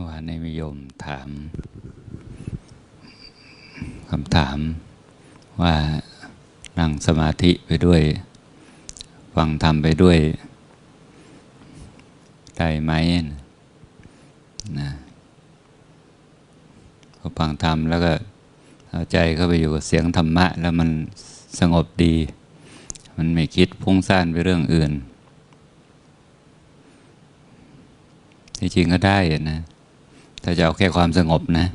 มื่อวานนี้มีโยมถามคำถามว่านั่งสมาธิไปด้วย ฟังธรรมไปด้วย ได้ไหมนะพอฟังธรรมแล้วก็เอาใจเข้าไปอยู่กับเสียงธรรมะ แล้วมันสงบดี มันไม่คิดพุ่งซ่านไปเรื่องอื่นที่จริงก็ได้นะ ถ้าจะเอาแค่ความสงบนะ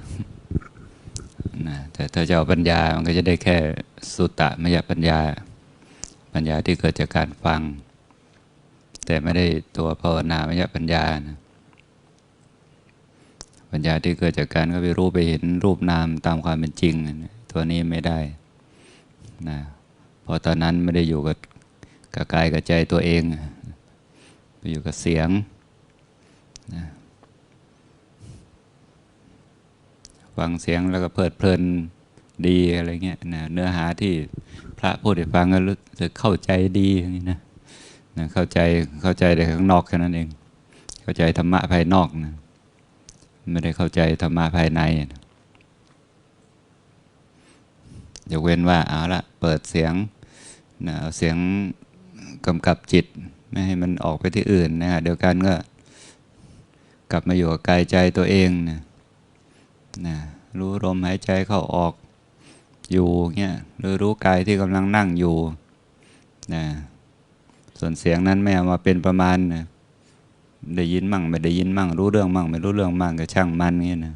นะแต่ถ้าจะเอาปัญญา มันก็จะได้แค่สุตตะมยปัญญา ปัญญาที่เกิดจากการฟัง แต่ไม่ได้ตัวภาวนามยปัญญานะปัญญาที่เกิดจากการก็ไปรู้ไปเห็นรูปนามตามความเป็นจริง ตัวนี้ไม่ได้นะพราะตอนนั้นไม่ได้อยู่กับกับกายกับใจตัวเอง ไปอยู่กับเสียงนะ ฟังเสียงแล้วก็เพลิดเพลินดีอะไรเงี้ยนะเนื้อหาที่พระพูดให้ฟังก็รู้สึกเข้าใจดีอย่างนี้นะนะเข้าใจเข้าใจแต่ข้างนอกแค่นั้นเอง เข้าใจธรรมะภายนอกนะไม่ได้เข้าใจธรรมะภายในนะยกเว้นว่าเอาละเปิดเสียงนะเอาเสียงกำกับจิต ไม่ให้มันออกไปที่อื่นนะฮะเดียวกันก็กลับมาอยู่กับกายใจตัวเองนะ นะรู้ลมหายใจเข้าออกอยู่เงี้ยหรือรู้กายที่กำลังนั่งอยู่นะส่วนเสียงนั้นไม่เอามาเป็นประมาณนะได้ยินมั่งไม่ได้ยินมั่ง รู้เรื่องมั่ง ไม่รู้เรื่องมั่งก็ช่างมันเงี้ยนะ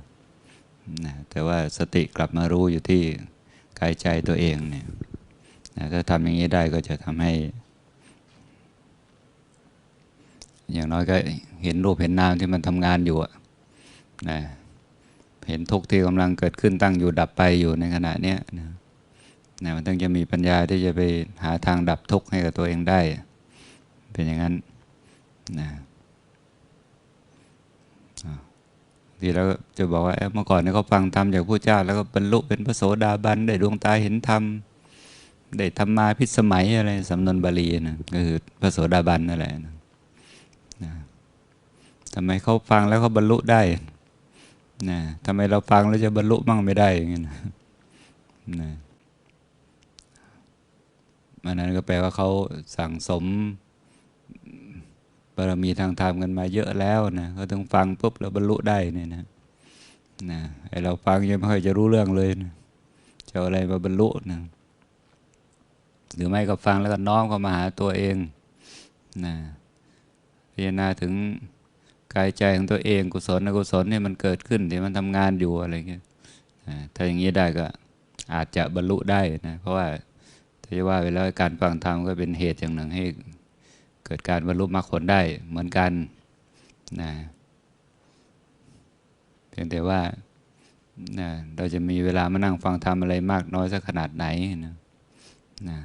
นะแต่ว่าสติกลับมารู้อยู่ที่กายใจตัวเองเนี่ยนะถ้าทำอย่างนี้ได้ก็จะทำให้ อย่างน้อยก็เห็นรูปเห็นนามที่มันทำงานอยู่นะ เห็นทุกข์ที่กำลังเกิดขึ้นตั้งอยู่ดับไปอยู่ในขณะนี้นะนะมันต้องจะมีปัญญาที่จะไปหาทางดับทุกข์ให้กับตัวเองได้ เป็นอย่างนั้นนะทีแล้วจะบอกว่าเมื่อก่อนเนี่ยเขาฟังธรรมจากผู้เจ้า แล้วก็บรรลุเป็นพระโสดาบันได้ดวงตาเห็นธรรมได้ธรรมาพิสมัยอะไรสำนวนบาลีนะก็คือพระโสดาบันนั่นแหละนะทำไมเขาฟังแล้วเขาบรรลุได้ นะทำไมเราฟังแล้วจะบรรลุมั่งไม่ได้อย่างนี้นะนะมันนั้นก็แปลว่าเขาสั่งสมบารมีทางธรรมกันมาเยอะแล้วนะเขาต้องฟังปุ๊บแล้วบรรลุได้เนี่ยนะนะไอเราฟังยังไม่ค่อยจะรู้เรื่องเลยนะจะอะไรมาบรรลุนะหรือไม่ก็ฟังแล้วก็น้อมเข้ามาหาตัวเองนะพิจารณาถึง กายใจของตัวเองกุศลอกุศลเนี่ยมันเกิดขึ้นที่มันทำงานอยู่อะไรเงี้ยถ้าอย่างนี้ได้ก็อาจจะบรรลุได้นะเพราะว่าถ้าจะว่าไปแล้วการฟังธรรมก็เป็นเหตุอย่างหนึ่งให้เกิดการบรรลุมรรคผลได้เหมือนกันนะเพียงแต่ว่านะเราจะมีเวลามานั่งฟังธรรมอะไรมากน้อยสักขนาดไหนนะนะ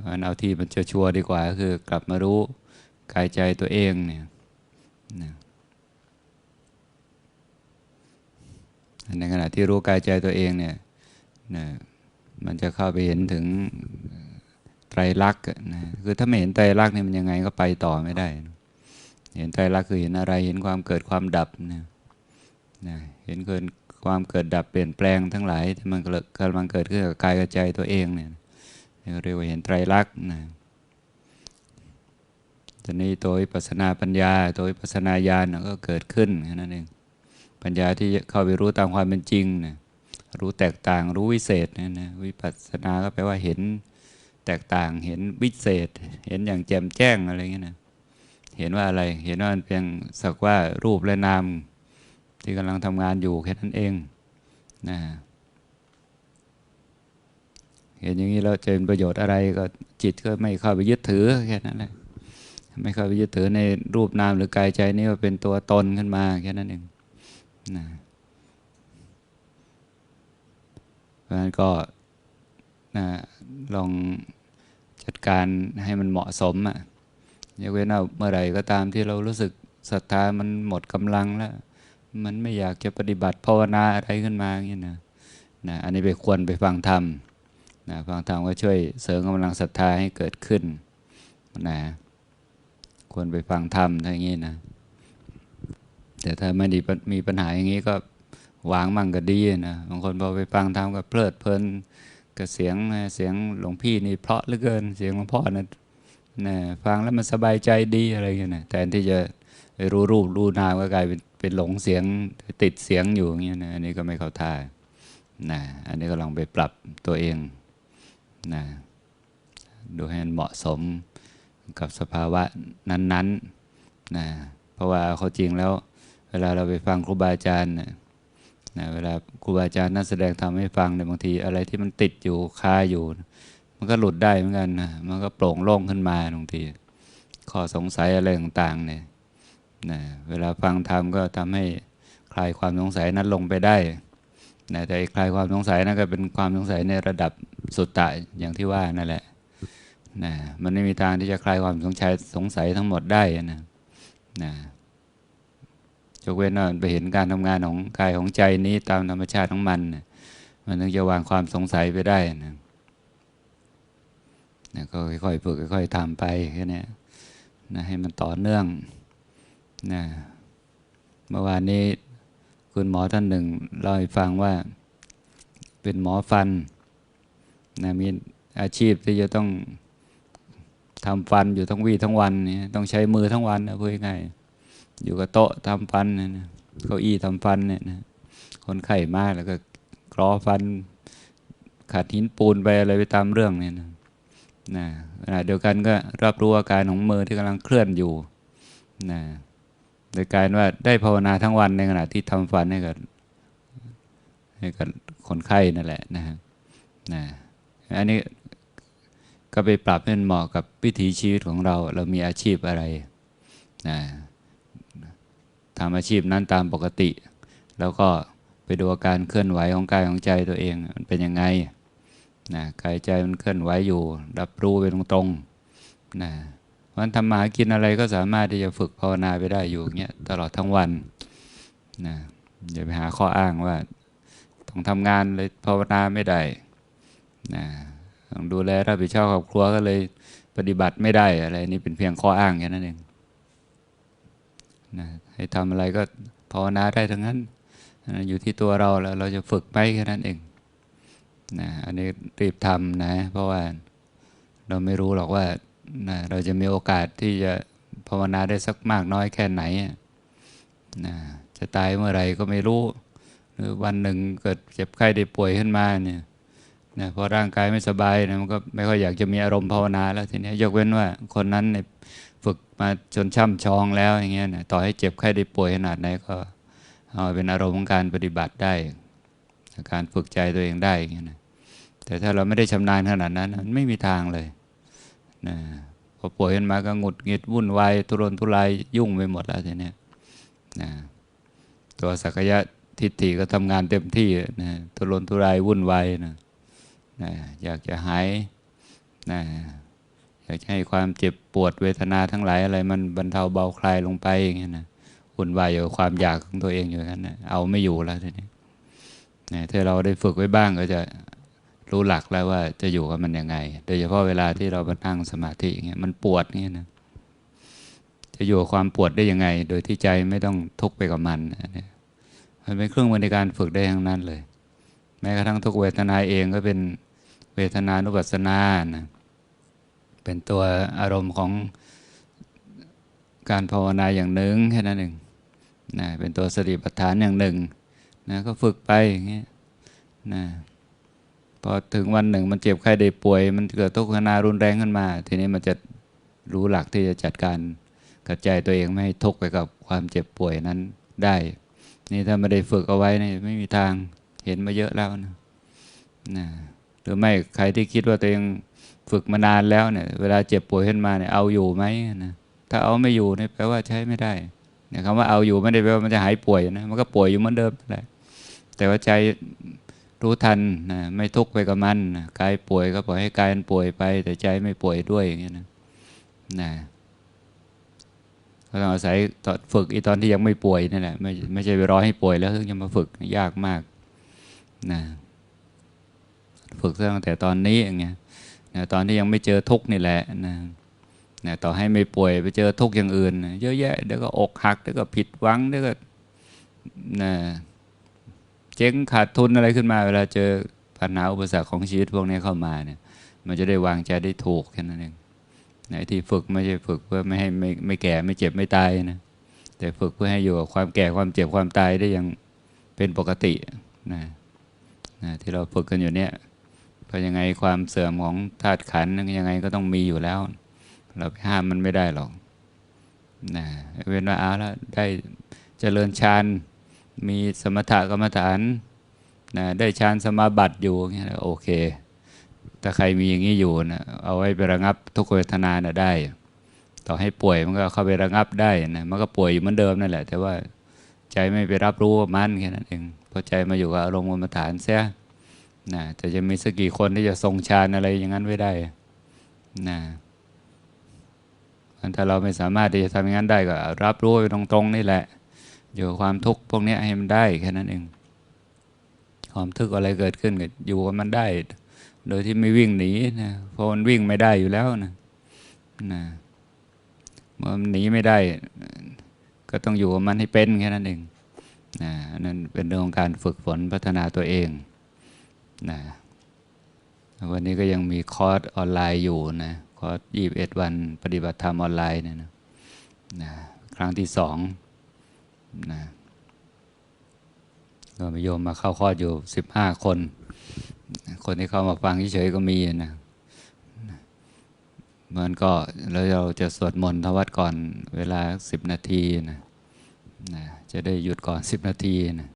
เพราะเอาที่มันชัวร์ดีกว่าก็คือกลับมารู้กายใจตัวเองเนี่ย ในขณะที่รู้กายใจตัวเองเนี่ยนะมันจะเข้าไปเห็นถึงไตรลักษณ์นะคือถ้าไม่เห็นไตรลักษณ์นี่ยมันยังไงก็ไปต่อไม่ได้ เห็นไตรลักษณ์คือเห็นอะไร เห็นความเกิดความดับนะนะเห็นเกิดความเกิดดับเปลี่ยนแปลงทั้งหลายที่มันกำลังเกิดขึ้นกับกายกับใจตัวเองเนี่ยเรียกว่าเห็นไตรลักษณ์นะ อนนี้ตัวปัสนาปัญญา ตัวปัสนาญาณก็เกิดขึ้นแค่นั้นเอง ปัญญาที่เข้าไปรู้ตามความเป็นจริงนะรู้แตกต่างรู้วิเศษนะนะวิปัสนาก็แปลว่าเห็นแตกต่างเห็นวิเศษ เห็นอย่างแจ่มแจ้งอะไรเงี้ยนะเห็นว่าอะไรเห็นว่ามันเพียงสักว่ารูปและนาม ที่กำลังทำงานอยู่แค่นั้นเองนะเห็นอย่างนี้เราจะเป็นประโยชน์อะไรก็จิตก็ไม่เข้าไปยึดถือแค่นั้นแหละ ไม่เข้าไปยึดถือในรูปนามหรือกายใจนี้ว่าเป็นตัวตนขึ้นมาแค่นั้นเองนะเพราะฉะนั้นก็นะลองจัดการให้มันเหมาะสมอะ่ะยกเว้นเอาเมื่อไหร่ก็ตามที่เรารู้สึกศรัทธามันหมดกำลังแล้ว มันไม่อยากจะปฏิบัติภาวนาอะไรขึ้นมาอย่างนี้นะนะอันนี้ไปควรไปฟังธรรมนะฟังธรรมก็ช่วยเสริมกำลังศรัทธาให้เกิดขึ้นนะ ควรไปฟังธรรมทั้งนี้นะแต่ถ้าไม่ด้มีปัญหาอย่างนี้ก็วางมั่งก็ดีนะบางคนพอไปฟังทำก็เพลิดเพลินกับเสียงเสียงหลวงพี่นี่เพราะเหลือเกิน เสียงหลวงพ่อนะนะฟังแล้วมันสบายใจดีอะไรเงี้ยนะแทนที่จะรู้รูปรู้นามก็กลายเป็นเป็นหลงเสียงติดเสียงอยู่อย่างเงี้ยนะอันนี้ก็ไม่เข้าท่านะอันนี้ก็ลองไปปรับตัวเองนะดูให้มันเหมาะสม กับสภาวะนั้นๆนะเพราะว่าเขาจริงแล้ว เวลาเราไปฟังครูบาอาจารย์เนี่ยนะเวลาครูบาอาจารย์นั่นแสดงทำให้ฟังเนี่ยบางทีอะไรที่มันติดอยู่คาอยู่ มันก็หลุดได้เหมือนกันนะมันก็โปร่งโล่งขึ้นมาบางทีข้อสงสัยอะไรต่างๆเนี่ยนะเวลาฟังธรรมก็ทำให้คลายความสงสัยนั้นลงไปได้นะแต่คลายความสงสัยนั่นก็เป็นความสงสัยในระดับสุดตะอย่างที่ว่านั่นแหละ นะมันไม่มีทางที่จะคลายความสงสัยสงสัยทั้งหมดได้นะนะยกเว้นว่าไปเห็นการทำงานของกายของใจนี้ตามธรรมชาติของมันนะมันถึงจะวางความสงสัยไปได้นะนะก็ค่อยๆฝึกค่อยๆทำไปแค่นี้นะให้มันต่อเนื่องนะเมื่อวานนี้คุณหมอท่านหนึ่งเล่าให้ฟังว่าเป็นหมอฟันนะมีอาชีพที่จะต้อง ทำฟันอยู่ทั้งวี่ทั้งวันเนี่ยต้องใช้มือทั้งวันนะพูดง่ายอยู่กับโต๊ะทำฟันนะนะเก้าอี้ทำฟันเนี่ยนะคนไข้มากแล้วก็กรอฟันขาดหินปูนไปอะไรไปตามเรื่องเนี่ยนะนะขณะเดียวกันก็รับรู้อาการของมือที่กำลังเคลื่อนอยู่นะโดยการว่าได้ภาวนาทั้งวันในขณะที่ทำฟันให้กับให้กับคนไข้นั่นแหละนะฮะนะอันนี้ ก็ไปปรับให้มันเหมาะกับวิถีชีวิตของเรา เรามีอาชีพอะไรนะทำอาชีพนั้นตามปกติ แล้วก็ไปดูอาการเคลื่อนไหวของกายของใจตัวเองมันเป็นยังไงนะกายใจมันเคลื่อนไหวอยู่ รับรู้ไปตรงๆนะวันทำมาหากินอะไรก็สามารถที่จะฝึกภาวนาไปได้อยู่เงี้ยตลอดทั้งวันนะอย่าไปหาข้ออ้างว่าต้องทำงานเลยภาวนาไม่ได้นะ ต้องดูแลรับผิดชอบครอบครัวก็เลยปฏิบัติไม่ได้อะไรนี่เป็นเพียงข้ออ้างแค่นั้นเองนะให้ทำอะไรก็ภาวนาได้ทั้งนั้นนะอยู่ที่ตัวเราแล้วเราจะฝึกไปแค่นั้นเองนะอันนี้รีบทำนะ เพราะว่าเราไม่รู้หรอกว่านะเราจะมีโอกาสที่จะภาวนาได้สักมากน้อยแค่ไหนนะจะตายเมื่อไหร่ก็ไม่รู้ หรือวันหนึ่งเกิดเจ็บไข้ได้ป่วยขึ้นมาเนี่ย นะพอร่างกายไม่สบายนะมันก็ไม่ค่อยอยากจะมีอารมณ์ภาวนาแล้วทีนี้ยกเว้นว่าคนนั้นเนี่ยฝึกมาจนช่ำชองแล้วอย่างเงี้ยนะต่อให้เจ็บไข้ได้ป่วยขนาดไหนก็เอาเป็นอารมณ์ของการปฏิบัติได้การฝึกใจตัวเองได้อย่างเงี้ยนะแต่ถ้าเราไม่ได้ชำนาญขนาดนั้นมันไม่มีทางเลยนะพอป่วยขึ้นมาก็หงุดหงิดวุ่นวายทุรนทุรายยุ่งไปหมดแล้วทีนี้นะตัวสักยะทิฏฐิก็ทำงานเต็มที่นะทุรนทุรายวุ่นวายนะ อยากจะหายนะอยากจะให้ความเจ็บปวดเวทนาทั้งหลายอะไรมันบรรเทาเบาคลายลงไปอย่างเงี้ยนะวุ่นวายอยู่ความอยากของตัวเองอยู่นั้นนะเอาไม่อยู่แล้วทีนี้นะถ้าเราได้ฝึกไว้บ้างก็จะรู้หลักแล้วว่าจะอยู่กับมันยังไง โดยเฉพาะเวลาที่เราไปนั่งสมาธิอย่างเงี้ยมันปวดเงี้ยนะ จะอยู่กับความปวดได้ยังไง โดยที่ใจไม่ต้องทุกข์ไปกับมันนี่มันเป็นเครื่องมือในการฝึกได้ทั้งนั้นเลย แม้กระทั่งทุกเวทนาเองก็เป็น เวทนานุปัสสนานะเป็นตัวอารมณ์ของการภาวนาอย่างหนึ่งแค่นั้นเองนะเป็นตัวสติปัฏฐานอย่างหนึ่งนะก็ฝึกไปอย่างเงี้ยนะพอถึงวันหนึ่งมันเจ็บไข้ได้ป่วย มันเกิดทุกขณารุนแรงขึ้นมา ทีนี้มันจะรู้หลักที่จะจัดการกระจายตัวเองไม่ให้ทุกข์ไปกับความเจ็บป่วยนั้นได้ นี่ถ้าไม่ได้ฝึกเอาไว้นี่ไม่มีทางเห็นมาเยอะแล้วนะนะ หรือไม่ใครที่คิดว่าตัวเองฝึกมานานแล้วเนี่ย เวลาเจ็บป่วยขึ้นมาเนี่ยเอาอยู่ไหมนะถ้าเอาไม่อยู่เนี่ยแปลว่าใช้ไม่ได้เนี่ยคำว่าเอาอยู่ไม่ได้แปลว่ามันจะหายป่วยนะมันก็ป่วยอยู่เหมือนเดิมแหละแต่ว่าใจรู้ทันนะไม่ทุกข์ไปกับมันนะกายป่วยก็ปล่อยให้กายมันป่วยไป แต่ใจไม่ป่วยด้วยอย่างเงี้ยนะนะก็ต้องอาศัยตอนฝึกอีตอนที่ยังไม่ป่วยนี่แหละไม่ไม่ใช่ไปรอให้ป่วยแล้วถึงจะมาฝึกยากมากนะ ฝึกตั้งแต่ตอนนี้อย่างเงี้ยนะตอนที่ยังไม่เจอทุกนี่แหละนะนะต่อให้ไม่ป่วยไปเจอทุกอย่างอื่นนะเยอะแยะเดี๋ยวก็อกหักเดี๋ยวก็ผิดหวังเดี๋ยวก็นะเจ๊งขาดทุนอะไรขึ้นมา เวลาเจอปัญหาอุปสรรคของชีวิตพวกนี้เข้ามาเนี่ย มันจะได้วางใจได้ถูกแค่นั้นเองไหนที่ฝึกไม่ใช่ฝึกเพื่อไม่ให้ไม่ไม่แก่ไม่เจ็บไม่ตายนะแต่ฝึกเพื่อให้อยู่กับความแก่ความเจ็บความตายได้อย่างเป็นปกตินะนะที่เราฝึกกันอยู่เนี่ย เพราะยังไงความเสื่อมของธาตุขันธ์ยังไงก็ต้องมีอยู่แล้ว เราไปห้ามมันไม่ได้หรอกนะเว้นว่าเอาแล้วได้เจริญฌานมีสมถกรรมฐานนะได้ฌานสมาบัติอยู่เงี้ยโอเค ถ้าใครมีอย่างนี้อยู่นะเอาไว้ไประงับทุกขเวทนานะได้ ต่อให้ป่วยมันก็เข้าไประงับได้นะมันก็ป่วยอยู่เหมือนเดิมนั่นแหละ แต่ว่าใจไม่ไปรับรู้มันแค่นั้นเองพราะใจมาอยู่กับอารมณ์กรรมฐานเสีย นะแต่จะมีสักกี่คนที่จะทรงฌานอะไรอย่างนั้นไว้ได้นะถ้าเราไม่สามารถที่จะทำอย่างนั้นได้ก็ รับรู้ตรงๆนี่แหละ อยู่ความทุกข์พวกนี้ให้มันได้แค่นั้นเองความทุกข์อะไรเกิดขึ้นก็อยู่กับมันได้ โดยที่ไม่วิ่งหนีนะเพราะมันวิ่งไม่ได้อยู่แล้วนะนะเมื่อมันหนีไม่ได้ ก็ต้องอยู่กับมันให้เป็นแค่นั้นเองนะนั่นเป็นเรื่องของการฝึกฝนพัฒนาตัวเอง นะวันนี้ก็ยังมีคอร์สออนไลน์อยู่นะคอร์สยี่สิบเอ็ดวันปฏิบัติธรรมออนไลน์เนี่ยนะนะครั้งที่สองนะก็มีโยมมาเข้าคอร์สอยู่สิบห้าคน คนที่เข้ามาฟังเฉยๆก็มีนะมันก็แล้วเราจะสวดมนต์ทวัดก่อนเวลาสิบนาทีนะนะจะได้หยุดก่อนสิบนาทีนะ